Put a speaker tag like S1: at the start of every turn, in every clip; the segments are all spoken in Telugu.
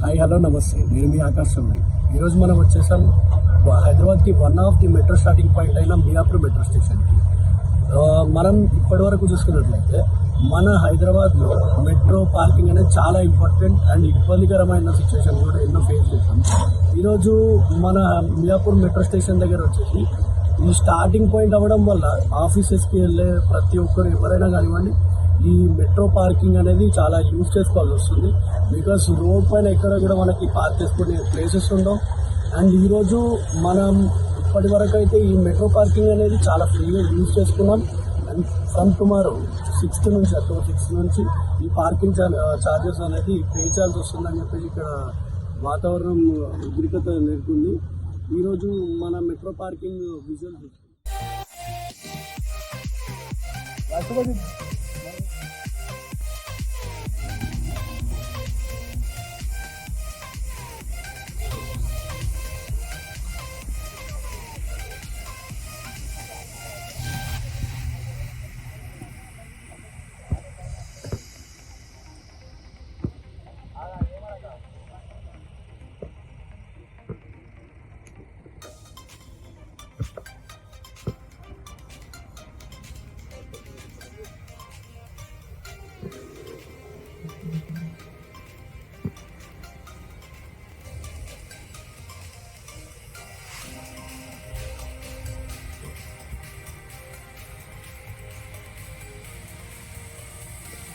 S1: హాయ్ హలో నమస్తే. నేను మీ ఆకాశం ఈరోజు మనం వచ్చేసాం హైదరాబాద్కి one of the metro starting point అయిన మియాపూర్ మెట్రో స్టేషన్కి. మనం మనం ఇప్పటివరకు చూసుకున్నట్లయితే మన హైదరాబాద్లో మెట్రో పార్కింగ్ అనేది చాలా ఇంపార్టెంట్ అండ్ ఇబ్బందికరమైన సిచ్యువేషన్ కూడా ఎన్నో ఫేస్ చేసాం ఈరోజు మన మియాపూర్ మెట్రో స్టేషన్ దగ్గర వచ్చేసి ఈ స్టార్టింగ్ పాయింట్ అవ్వడం వల్ల ఆఫీసెస్కి వెళ్ళే ప్రతి ఒక్కరు ఎవరైనా కానివ్వండి ఈ మెట్రో పార్కింగ్ అనేది చాలా యూజ్ చేసుకోవాల్సి వస్తుంది. బికాస్ రోడ్ పైన ఎక్కడ కూడా మనకి పార్క్ చేసుకునే ప్లేసెస్ ఉండవు. అండ్ ఈరోజు మనం ఇప్పటి వరకు అయితే ఈ మెట్రో పార్కింగ్ అనేది చాలా ఫ్రీగా యూజ్ చేసుకున్నాం. అండ్ ఫ్రమ్ టుమారో సిక్స్త్ నుంచి అక్టోబర్ సిక్స్త్ నుంచి ఈ పార్కింగ్ ఛార్జెస్ అనేది పే చేయాల్సి వస్తుందని చెప్పేసి ఇక్కడ వాతావరణం ఉద్రికత నెలకొంది. ఈరోజు మన మెట్రో పార్కింగ్ విజువల్ రాష్ట్రపతి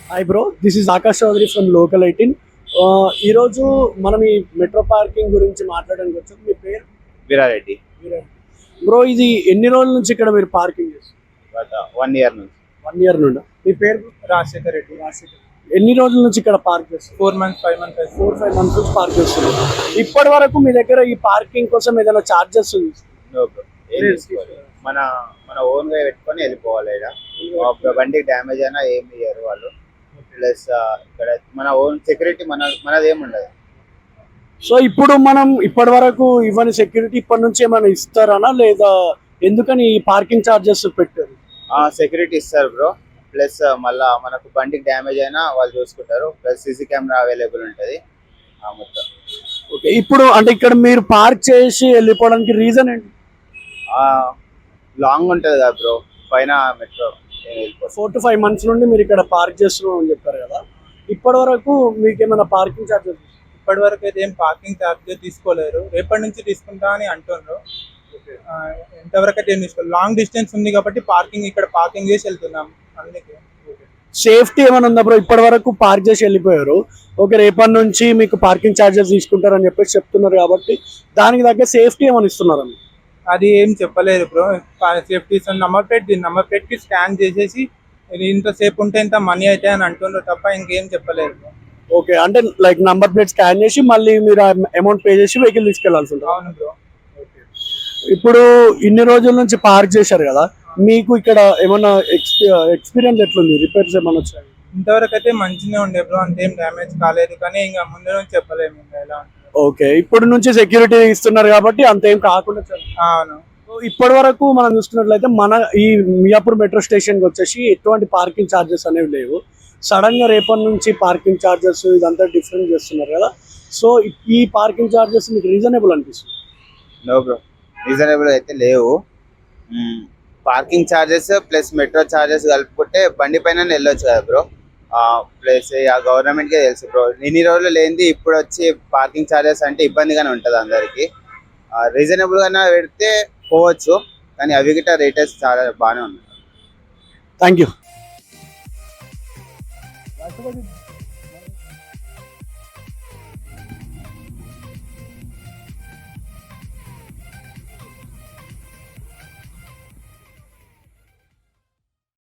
S1: hi bro this is Akash Chaudhary from local eighteen ఈరోజు మనం ఈ మెట్రో పార్కింగ్ గురించి మాట్లాడడానికి వచ్చాం మీ పేరు?
S2: వీరారెడ్డి.
S1: బ్రో ఇది ఎన్ని రోజుల నుంచి ఇక్కడ మీరు పార్కింగ్ చేస్తారు
S2: వన్ ఇయర్ నుంచి.
S1: వన్ ఇయర్ నుండి? మీ పేరు?
S3: రాజశేఖర్ రెడ్డి.
S1: ఎన్ని రోజుల నుంచి ఇక్కడ పార్క్ చేస్తారు
S3: four months five months
S1: four five months నుంచి పార్క్ చేస్తున్నారు. ఇప్పటి వరకు మీ దగ్గర ఈ పార్కింగ్ కోసం ఏదైనా చార్జెస్
S2: మన మన ఓన్గా పెట్టుకొని వెళ్ళిపోవాలి ఇక్కడ బండికి డ్యామేజ్ అయినా ఏమి ఇయ్యరు వాళ్ళు. ప్లస్ ఇక్కడ మన ఓన్ సెక్యూరిటీ మన మనది ఏమి ఉండదు.
S1: సో ఇప్పుడు మనం ఇప్పటి వరకు ఇవ్వని సెక్యూరిటీ ఇప్పటి నుంచి ఏమైనా ఇస్తారనా? లేదా ఎందుకని ఈ పార్కింగ్ చార్జెస్ పెట్టారు?
S2: సెక్యూరిటీ ఇస్తారు బ్రో ప్లస్ మళ్ళా మనకు బండికి డ్యామేజ్ అయినా వాళ్ళు చూసుకుంటారు. ప్లస్ సీసీ కెమెరా అవైలబుల్ ఉంటుంది. ఆ, మొత్తం.
S1: ఓకే ఇప్పుడు అంటే ఇక్కడ మీరు పార్క్ చేసి వెళ్ళిపోవడానికి రీజన్ ఏంటి?
S2: లాంగ్ ఉంటుంది కదా బ్రో పైన metro
S1: four to five months నుండి మీరు ఇక్కడ పార్క్ చేస్తున్నాం అని చెప్పారు కదా. ఇప్పటి వరకు మీకు ఏమైనా పార్కింగ్ చార్జెస్
S3: ఇప్పటి వరకు అయితే ఏం పార్కింగ్ ఛార్జ్ తీసుకోలేరు. రేపటి నుంచి తీసుకుంటా అని అంటున్నారు. ఎంతవరకు అయితే ఏం తీసుకోలేదు. లాంగ్ డిస్టెన్స్ ఉంది కాబట్టి పార్కింగ్ ఇక్కడ పార్కింగ్ చేసి వెళ్తున్నాం. అందుకే.
S1: సేఫ్టీ ఏమైనా ఉందా బ్రో ఇప్పటి వరకు పార్క్ చేసి వెళ్ళిపోయారు. ఓకే రేపటి నుంచి మీకు పార్కింగ్ చార్జెస్ తీసుకుంటారని చెప్పేసి చెప్తున్నారు కాబట్టి దానికి తగ్గ సేఫ్టీ ఏమైనా ఇస్తున్నారు
S3: అది ఏం చెప్పలేదు బ్రో. సేఫ్టీ నంబర్ ప్లేట్ దీని నంబర్ ప్లేట్కి స్కాన్ చేసేసి ఇది ఇంత సేపు ఉంటే ఇంత మనీ అయితే అని అంటున్నారు తప్ప ఇంకేం చెప్పలేదు.
S1: ఓకే అంటే లైక్ నంబర్ ప్లేట్ స్కాన్ చేసి మళ్ళీ మీరు అమౌంట్ పే చేసి వెహికల్ తీసుకెళ్ళాల్సి ఉంటుంది.
S3: అవును బ్రో.
S1: ఇప్పుడు ఇన్ని రోజుల నుంచి పార్క్ చేశారు కదా మీకు ఇక్కడ ఏమన్నా ఎక్స్పీరియన్స్ ఎట్లుంది? రిపేర్స్ ఏమైనా వచ్చాయి?
S3: ఇంతవరకు అయితే మంచిగా ఉండే బ్రో అంతేం డ్యామేజ్ కాలేదు కానీ ఇంకా ముందు నుంచి చెప్పలేము ఇంకా ఎలా
S1: ఓకే ఇప్పుడు నుంచి సెక్యూరిటీ ఇస్తున్నారు కాబట్టి అంతేం కాకుండా
S3: అవును.
S1: సో ఇప్పటి వరకు మనం చూసుకున్నట్లయితే మన ఈ మియాపూర్ మెట్రో స్టేషన్కి వచ్చేసి ఎటువంటి పార్కింగ్ ఛార్జెస్ అనేవి లేవు. సడన్గా రేపటి నుంచి పార్కింగ్ ఛార్జెస్ ఇదంతా డిఫరెంట్ చేస్తున్నారు కదా. సో ఈ పార్కింగ్ ఛార్జెస్ మీకు రీజనబుల్ అనిపిస్తుంది?
S2: నో బ్రో రీజనబుల్ అయితే లేవు. Parking charges plus metro charges కలుపుకుంటే బండి పైన వెళ్ళొచ్చు కదా బ్రో ప్లస్ ఆ గవర్నమెంట్కే తెలుసు బ్రో ఇన్ని రోజులు లేనిది ఇప్పుడు వచ్చి పార్కింగ్ ఛార్జెస్ అంటే ఇబ్బందిగానే ఉంటుంది అందరికీ. రీజనబుల్గానే పెడితే పోవచ్చు కానీ అవి గిట్ట రేటెస్ చాలా బాగానే ఉన్నాయి.
S1: Thank you